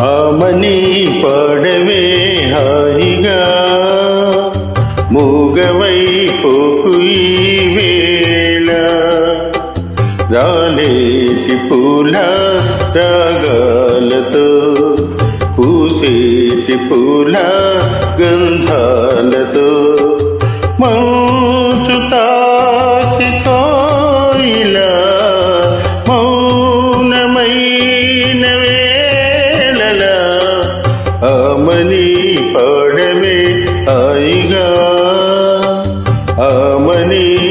ఆమని పడవే హాయిగా. మూగవై పోకు వేళ రాలేటి పూల రాగాలతో పూసేటి పూల గంధాలతో మంచు ఆమని పాడమే హాయిగా. ఆమని